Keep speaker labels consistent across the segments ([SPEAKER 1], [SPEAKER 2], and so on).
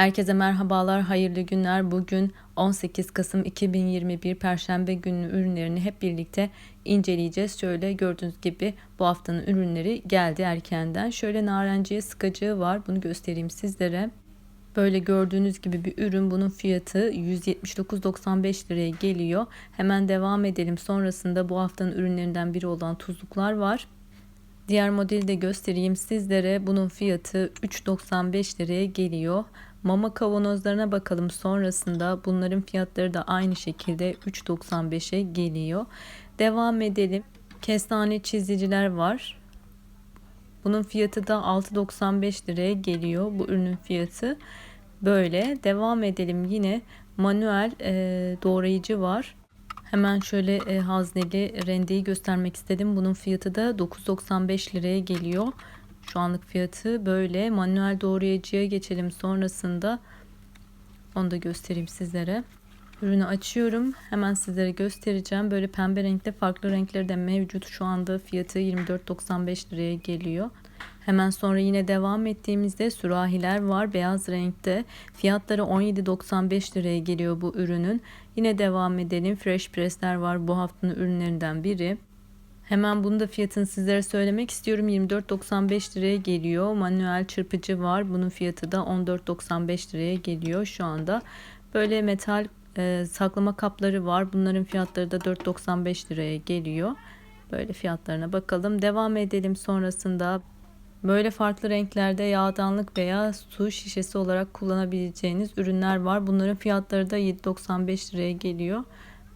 [SPEAKER 1] Herkese merhabalar, hayırlı günler. Bugün 18 Kasım 2021 Perşembe günü ürünlerini hep birlikte inceleyeceğiz. Şöyle gördüğünüz gibi bu haftanın ürünleri geldi erkenden. Şöyle narenciye sıkacığı var. Bunu göstereyim sizlere. Böyle gördüğünüz gibi bir ürün bunun fiyatı 179.95 liraya geliyor. Hemen devam edelim. Sonrasında bu haftanın ürünlerinden biri olan tuzluklar var. Diğer modeli de göstereyim sizlere. Bunun fiyatı 3.95 liraya geliyor. Mama kavanozlarına bakalım sonrasında bunların fiyatları da aynı şekilde 3.95'e geliyor. Devam edelim. Kestane çiziciler var. Bunun fiyatı da 6.95 liraya geliyor. Bu ürünün fiyatı böyle. Devam edelim yine manuel e, doğrayıcı var. Hemen şöyle e, hazneli rendeyi göstermek istedim. Bunun fiyatı da 9.95 liraya geliyor. Şu anlık fiyatı böyle. Manuel doğrayıcıya geçelim sonrasında. Onu da göstereyim sizlere. Ürünü açıyorum. Hemen sizlere göstereceğim. Böyle pembe renkte farklı renkleri de mevcut. Şu anda fiyatı 24.95 liraya geliyor. Hemen sonra yine devam ettiğimizde sürahiler var beyaz renkte. Fiyatları 17.95 liraya geliyor bu ürünün. Yine devam edelim. Fresh pressler var bu haftanın ürünlerinden biri. Hemen bunu da fiyatını sizlere söylemek istiyorum. 24.95 liraya geliyor. Manuel çırpıcı var. Bunun fiyatı da 14.95 liraya geliyor şu anda. Böyle metal e, saklama kapları var. Bunların fiyatları da 4.95 liraya geliyor. Böyle fiyatlarına bakalım. Devam edelim sonrasında. Böyle farklı renklerde yağdanlık veya su şişesi olarak kullanabileceğiniz ürünler var. Bunların fiyatları da 7.95 liraya geliyor.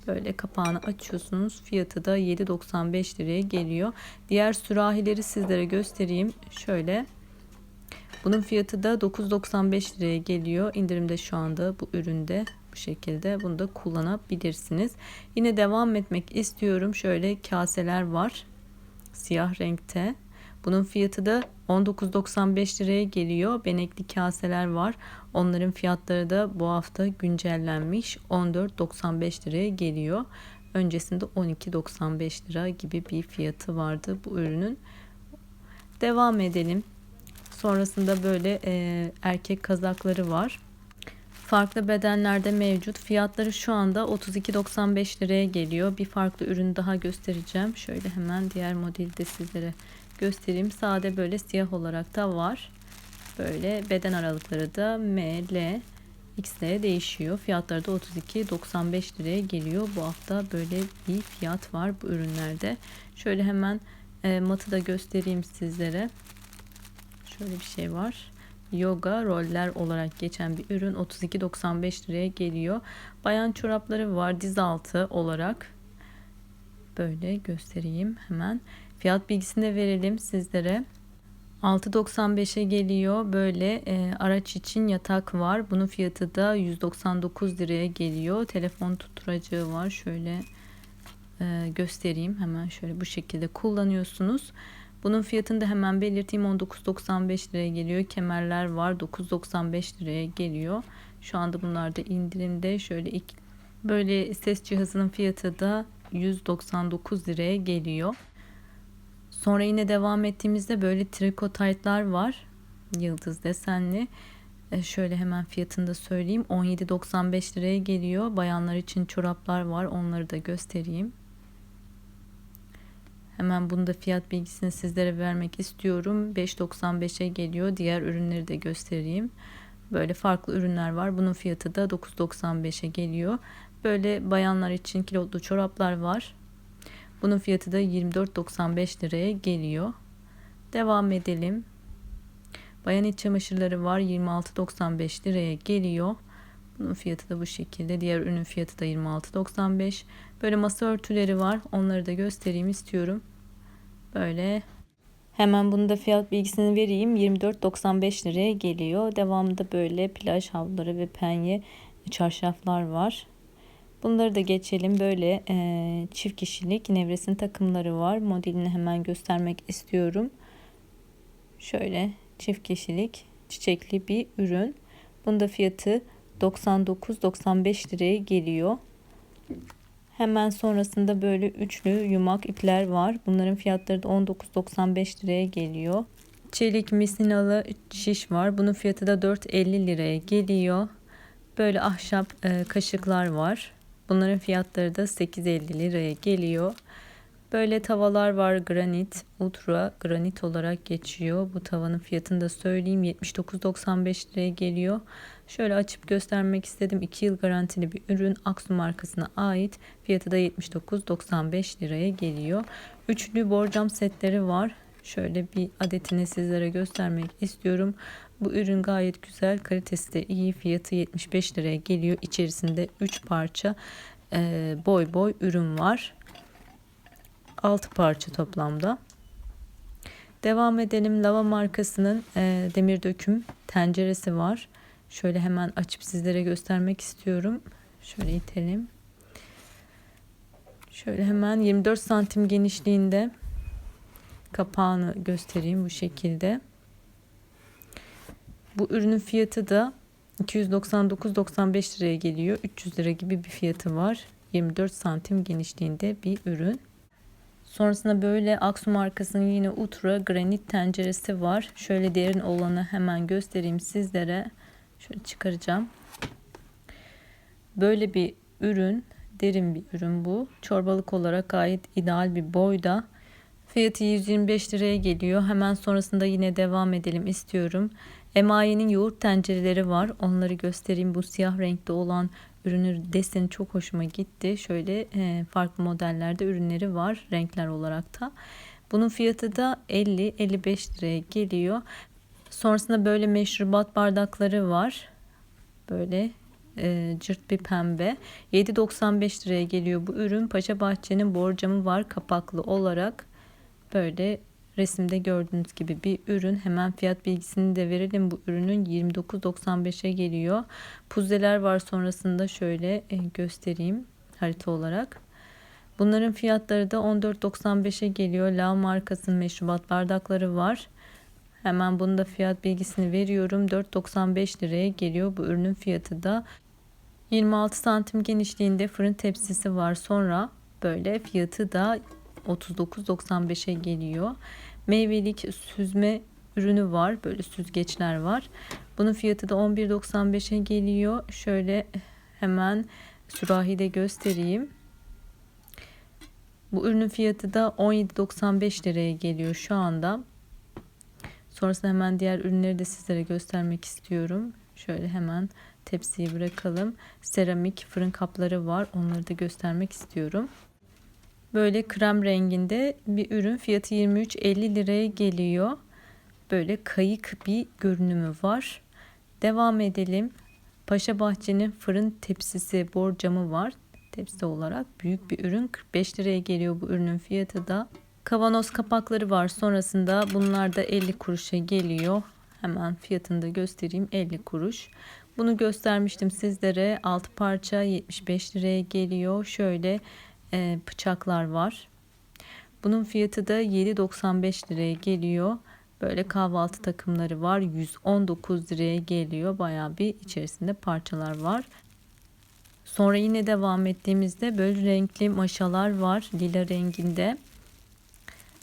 [SPEAKER 1] Böyle kapağını açıyorsunuz. Fiyatı da 7.95 liraya geliyor. Diğer sürahileri sizlere göstereyim. Şöyle. Bunun fiyatı da 9.95 liraya geliyor. İndirimde şu anda bu üründe bu şekilde bunu da kullanabilirsiniz. Yine devam etmek istiyorum. Şöyle kaseler var. Siyah renkte. Bunun fiyatı da 19.95 liraya geliyor. Benekli kaseler var. Onların fiyatları da bu hafta güncellenmiş. 14.95 liraya geliyor. Öncesinde 12.95 lira gibi bir fiyatı vardı bu ürünün. Devam edelim. Sonrasında böyle e, erkek kazakları var. Farklı bedenlerde mevcut. Fiyatları şu anda 32.95 liraya geliyor. Bir farklı ürün daha göstereceğim. Şöyle hemen diğer modeli de sizlere göstereyim. Sade böyle siyah olarak da var. Böyle beden aralıkları da M, L, XL değişiyor. Fiyatları da 32.95 liraya geliyor. Bu hafta böyle bir fiyat var bu ürünlerde. Şöyle hemen e, matı da göstereyim sizlere. Şöyle bir şey var. Yoga roller olarak geçen bir ürün 32.95 liraya geliyor. Bayan çorapları var diz altı olarak. Böyle göstereyim hemen. Fiyat bilgisini de verelim sizlere. 6.95'e geliyor. Böyle e, araç için yatak var. Bunun fiyatı da 199 liraya geliyor. Telefon tutturacağı var. Şöyle e, göstereyim. Hemen şöyle bu şekilde kullanıyorsunuz. Bunun fiyatını da hemen belirteyim. 19.95 liraya geliyor. Kemerler var. 9.95 liraya geliyor. Şu anda bunlar da indirimde. Şöyle ilk böyle ses cihazının fiyatı da 199 liraya geliyor. Sonra yine devam ettiğimizde böyle triko taytlar var. Yıldız desenli. E şöyle hemen fiyatını da söyleyeyim. 17.95 liraya geliyor. Bayanlar için çoraplar var. Onları da göstereyim. Hemen bunu da fiyat bilgisini sizlere vermek istiyorum. 5.95'e geliyor. Diğer ürünleri de göstereyim. Böyle farklı ürünler var. Bunun fiyatı da 9.95'e geliyor. Böyle bayanlar için kilotlu çoraplar var. Bunun fiyatı da 24.95 liraya geliyor. Devam edelim. Bayan iç çamaşırları var. 26.95 liraya geliyor. Bunun fiyatı da bu şekilde. Diğer ürünün fiyatı da 26.95. Böyle masa örtüleri var. Onları da göstereyim istiyorum. Böyle Hemen bunu da fiyat bilgisini vereyim. 24.95 liraya geliyor. Devamında böyle plaj havluları ve penye çarşaflar var. Bunları da geçelim. Böyle e, çift kişilik nevresim takımları var. Modelini hemen göstermek istiyorum. Şöyle çift kişilik çiçekli bir ürün. Bunda fiyatı 99-95 liraya geliyor. Hemen sonrasında böyle üçlü yumak ipler var. Bunların fiyatları da 19.95 liraya geliyor. Çelik misinalı şiş var. Bunun fiyatı da 4.50 liraya geliyor. Böyle ahşap e, kaşıklar var. Bunların fiyatları da 8.50 liraya geliyor. Böyle tavalar var granit, ultra granit olarak geçiyor. Bu tavanın fiyatını da söyleyeyim 79.95 liraya geliyor. Şöyle açıp göstermek istedim. 2 yıl garantili bir ürün Aksu markasına ait. Fiyatı da 79.95 liraya geliyor. Üçlü borcam setleri var. Şöyle bir adetini sizlere göstermek istiyorum. Bu ürün gayet güzel. Kalitesi de iyi. Fiyatı 75 liraya geliyor. İçerisinde 3 parça e, boy boy ürün var. 6 parça toplamda. Devam edelim. Lava markasının e, demir döküm tenceresi var. Şöyle hemen açıp sizlere göstermek istiyorum. Şöyle itelim. Şöyle hemen 24 santim genişliğinde kapağını göstereyim bu şekilde. Bu ürünün fiyatı da 299.95 liraya geliyor. 300 lira gibi bir fiyatı var. 24 santim genişliğinde bir ürün. Sonrasında böyle Aksu markasının yine Ultra granit tenceresi var. Şöyle derin olanı hemen göstereyim sizlere. Şöyle çıkaracağım. Böyle bir ürün, derin bir ürün bu. Çorbalık olarak gayet ideal bir boyda. Fiyatı 125 liraya geliyor. Hemen sonrasında yine devam edelim istiyorum. Emaye'nin yoğurt tencereleri var. Onları göstereyim. Bu siyah renkte olan ürünü deseni çok hoşuma gitti. Şöyle e, farklı modellerde ürünleri var renkler olarak da. Bunun fiyatı da 50-55 liraya geliyor. Sonrasında böyle meşrubat bardakları var. Böyle e, cırt bir pembe. 7.95 liraya geliyor bu ürün. Paşa Bahçe'nin borcamı var kapaklı olarak. Böyle resimde gördüğünüz gibi bir ürün. Hemen fiyat bilgisini de verelim. Bu ürünün 29.95'e geliyor. Puzeler var sonrasında şöyle e, göstereyim harita olarak. Bunların fiyatları da 14.95'e geliyor. La markasının meşrubat bardakları var. Hemen bunu da fiyat bilgisini veriyorum. 4.95 liraya geliyor. Bu ürünün fiyatı da 26 santim genişliğinde fırın tepsisi var. Sonra böyle fiyatı da 39.95'e geliyor. Meyvelik süzme ürünü var. Böyle süzgeçler var. Bunun fiyatı da 11.95'e geliyor. Şöyle hemen sürahide göstereyim. Bu ürünün fiyatı da 17.95 liraya geliyor şu anda. Sonrasında hemen diğer ürünleri de sizlere göstermek istiyorum. Şöyle hemen tepsiyi bırakalım. Seramik fırın kapları var. Onları da göstermek istiyorum. Böyle krem renginde bir ürün. Fiyatı 23.50 liraya geliyor. Böyle kayık bir görünümü var. Devam edelim. Paşa Bahçe'nin fırın tepsisi borcamı var. Tepsi olarak büyük bir ürün. 45 liraya geliyor bu ürünün fiyatı da. Kavanoz kapakları var. Sonrasında bunlar da 50 kuruşa geliyor. Hemen fiyatını da göstereyim. 50 kuruş. Bunu göstermiştim sizlere. 6 parça 75 liraya geliyor. Şöyle e, bıçaklar var. Bunun fiyatı da 7.95 liraya geliyor. Böyle kahvaltı takımları var. 119 liraya geliyor. Baya bir içerisinde parçalar var. Sonra yine devam ettiğimizde böyle renkli maşalar var. Lila renginde.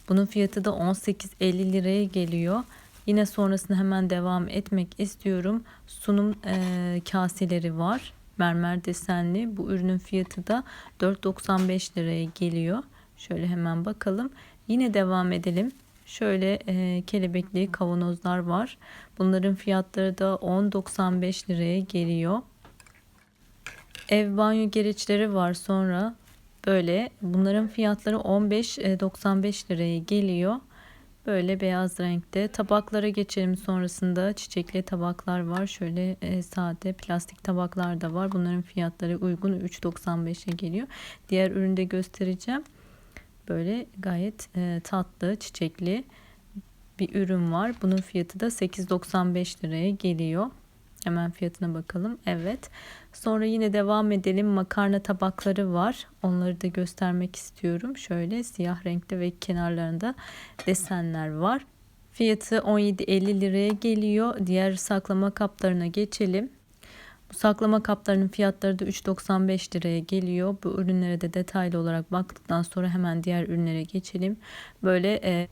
[SPEAKER 1] Bunun fiyatı da 18.50 liraya geliyor. Yine sonrasında hemen devam etmek istiyorum. Sunum e, kaseleri var. Mermer desenli. Bu ürünün fiyatı da 4.95 liraya geliyor. Şöyle hemen bakalım. Yine devam edelim. Şöyle e, kelebekli kavanozlar var. Bunların fiyatları da 10.95 liraya geliyor. Ev banyo gereçleri var sonra böyle. Bunların fiyatları 15.95 liraya geliyor. Böyle beyaz renkte. Tabaklara geçelim sonrasında. Çiçekli tabaklar var. Şöyle e, sade plastik tabaklar da var. Bunların fiyatları uygun 3.95'e geliyor. Diğer üründe göstereceğim. Böyle gayet e, tatlı çiçekli bir ürün var. Bunun fiyatı da 8.95 liraya geliyor. Hemen fiyatına bakalım. Evet. Sonra yine devam edelim. Makarna tabakları var. Onları da göstermek istiyorum. Şöyle siyah renkte ve kenarlarında desenler var. Fiyatı 17.50 liraya geliyor. Diğer saklama kaplarına geçelim. Bu saklama kaplarının fiyatları da 3.95 liraya geliyor. Bu ürünlere de detaylı olarak baktıktan sonra hemen diğer ürünlere geçelim. Böyle e,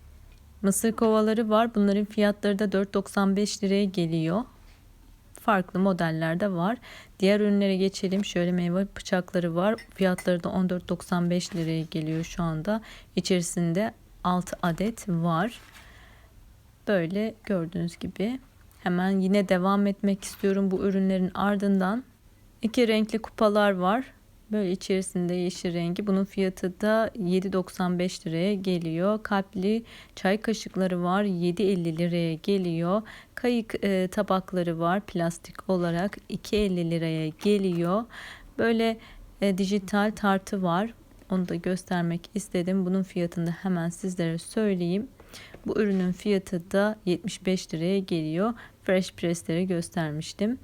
[SPEAKER 1] Mısır kovaları var. Bunların fiyatları da 4.95 liraya geliyor. Farklı modeller de var. Diğer ürünlere geçelim. Şöyle meyve bıçakları var. Fiyatları da 14.95 liraya geliyor şu anda. İçerisinde 6 adet var. Böyle gördüğünüz gibi. Hemen yine devam etmek istiyorum bu ürünlerin ardından. iki renkli kupalar var. Böyle içerisinde yeşil rengi. Bunun fiyatı da 7.95 liraya geliyor. Kalpli çay kaşıkları var. 7.50 liraya geliyor. Kayık e, tabakları var plastik olarak 2.50 liraya geliyor. Böyle e, dijital tartı var. Onu da göstermek istedim. Bunun fiyatını da hemen sizlere söyleyeyim. Bu ürünün fiyatı da 75 liraya geliyor. Fresh pressleri göstermiştim.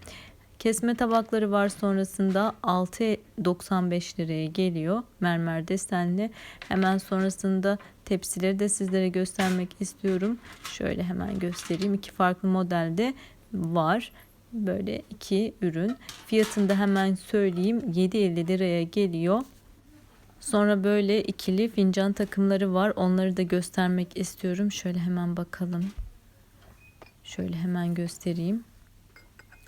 [SPEAKER 1] Kesme tabakları var sonrasında 6.95 liraya geliyor. Mermer desenli. Hemen sonrasında tepsileri de sizlere göstermek istiyorum. Şöyle hemen göstereyim. İki farklı modelde var. Böyle iki ürün. Fiyatını da hemen söyleyeyim. 7.50 liraya geliyor. Sonra böyle ikili fincan takımları var. Onları da göstermek istiyorum. Şöyle hemen bakalım. Şöyle hemen göstereyim.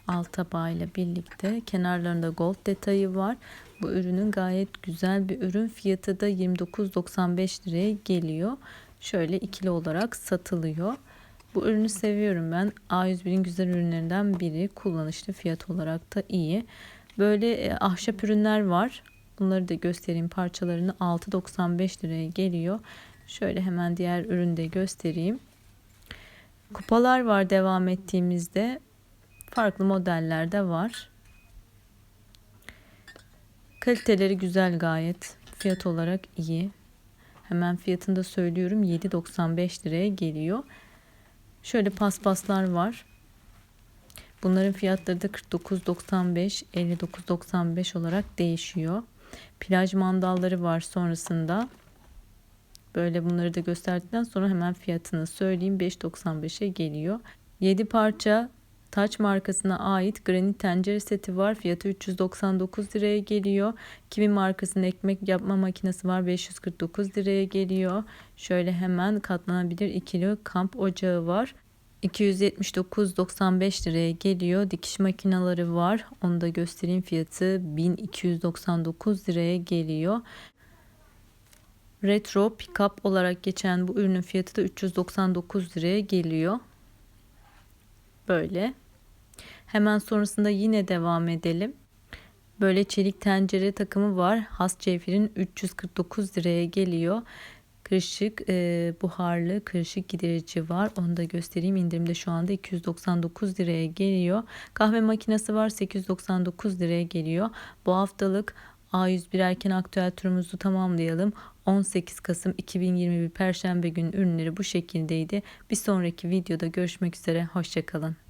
[SPEAKER 1] Alt tabağıyla birlikte kenarlarında gold detayı var. Bu ürünün gayet güzel bir ürün. Fiyatı da 29.95 liraya geliyor. Şöyle ikili olarak satılıyor. Bu ürünü seviyorum ben. A101'in güzel ürünlerinden biri. Kullanışlı fiyat olarak da iyi. Böyle e, ahşap ürünler var. Bunları da göstereyim parçalarını 6.95 liraya geliyor. Şöyle hemen diğer ürünü de göstereyim. Kupalar var devam ettiğimizde. Farklı modeller de var. Kaliteleri güzel gayet. Fiyat olarak iyi. Hemen fiyatını da söylüyorum. 7.95 liraya geliyor. Şöyle paspaslar var. Bunların fiyatları da 49.95, 59.95 olarak değişiyor. Plaj mandalları var sonrasında. Böyle bunları da gösterdikten sonra hemen fiyatını söyleyeyim. 5.95'e geliyor. 7 parça Taç markasına ait granit tencere seti var. Fiyatı 399 liraya geliyor. Kimi markasının ekmek yapma makinesi var. 549 liraya geliyor. Şöyle hemen katlanabilir ikili kamp ocağı var. 279.95 liraya geliyor. Dikiş makineleri var. Onu da göstereyim fiyatı 1299 liraya geliyor. Retro pickup olarak geçen bu ürünün fiyatı da 399 liraya geliyor. Böyle. Hemen sonrasında yine devam edelim. Böyle çelik tencere takımı var. Has Cevher'in 349 liraya geliyor. Kırışık e, buharlı kırışık giderici var. Onu da göstereyim. İndirimde şu anda 299 liraya geliyor. Kahve makinesi var 899 liraya geliyor. Bu haftalık A101 erken aktüel turumuzu tamamlayalım. 18 Kasım 2021 Perşembe günü ürünleri bu şekildeydi. Bir sonraki videoda görüşmek üzere. Hoşçakalın.